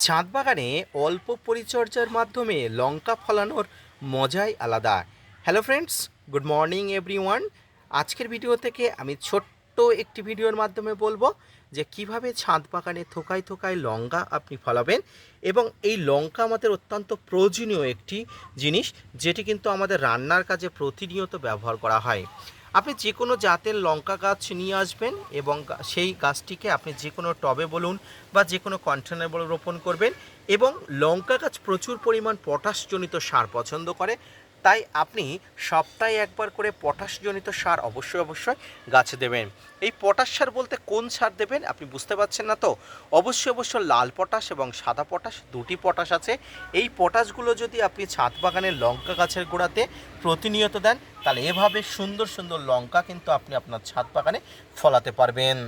ছাদ বাগানে অল্প পরিচর্যার মাধ্যমে লঙ্কা ফলানোর মজাই আলাদা। Hello friends good morning everyone আজকের ভিডিও থেকে আমি ছোট্ট একটি ভিডিওর মাধ্যমে বলব যে কীভাবে ছাদ বাগানে থোকায় থোকায় লঙ্কা আপনি ফলাবেন এবং এই লঙ্কা আমাদের অত্যন্ত প্রয়োজনীয় একটি জিনিস, যেটি কিন্তু আমাদের রান্নার কাজে প্রতিনিয়ত ব্যবহার করা হয়। আপনি যে কোনো জাতের লঙ্কা গাছ নিয়ে আসবেন এবং সেই গাছটিকে আপনি যে কোনো টবে বলুন বা যে কোনো কন্টেনার বলুন রোপণ করবেন এবং লঙ্কা গাছ প্রচুর পরিমাণ পটাশজনিত সার পছন্দ করে। তাই আপনি সপ্তাহে একবার করে পটাশজনিত সার অবশ্যই অবশ্যই গাছে দেবেন। এই পটাশ সার বলতে কোন সার দেবেন আপনি বুঝতে পারছেন না তো? অবশ্যই অবশ্যই লাল পটাশ এবং সাদা পটাশ, দুটি পটাশ আছে। এই পটাশগুলো যদি আপনি ছাদ বাগানের লঙ্কা গাছের গোড়াতে প্রতিনিয়ত দেন, তাহলে এভাবে সুন্দর সুন্দর লঙ্কা কিন্তু আপনি আপনার ছাদ বাগানে ফলাতে পারবেন।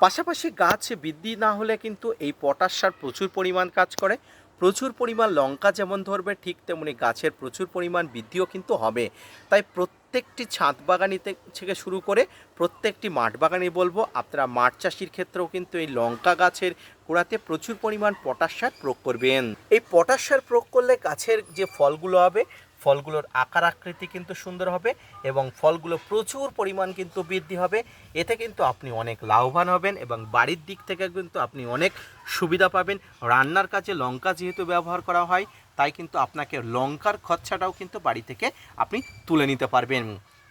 পাশাপাশি গাছ বৃদ্ধি না হলে কিন্তু এই পটাশ সার প্রচুর পরিমাণ কাজ করে। প্রচুর পরিমাণ লঙ্কা যেমন ধরবে, ঠিক তেমনি গাছের প্রচুর পরিমাণ বৃদ্ধিও কিন্তু হবে। তাই প্রত্যেকটি ছাদ বাগানিতে থেকে শুরু করে প্রত্যেকটি মাঠ বাগানি বলব, আপনারা মাঠ চাষির ক্ষেত্রেও কিন্তু এই লঙ্কা গাছের গোড়াতে প্রচুর পরিমাণ পটাশ সার প্রয়োগ করবেন। এই পটাশ সার প্রয়োগ করলে গাছের যে ফলগুলো হবে ফলগুলোর আকার আকৃতি কিন্তু সুন্দর হবে এবং ফলগুলো প্রচুর পরিমাণ কিন্তু বৃদ্ধি হবে। এতে কিন্তু আপনি অনেক লাভবান হবেন এবং বাড়ির দিক থেকে কিন্তু আপনি অনেক সুবিধা পাবেন। রান্নার কাজে লঙ্কা যেহেতু ব্যবহার করা হয়, তাই কিন্তু আপনাকে লঙ্কার খরচাটাও কিন্তু বাড়ি থেকে আপনি তুলে নিতে পারবেন।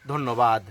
ধন্যবাদ।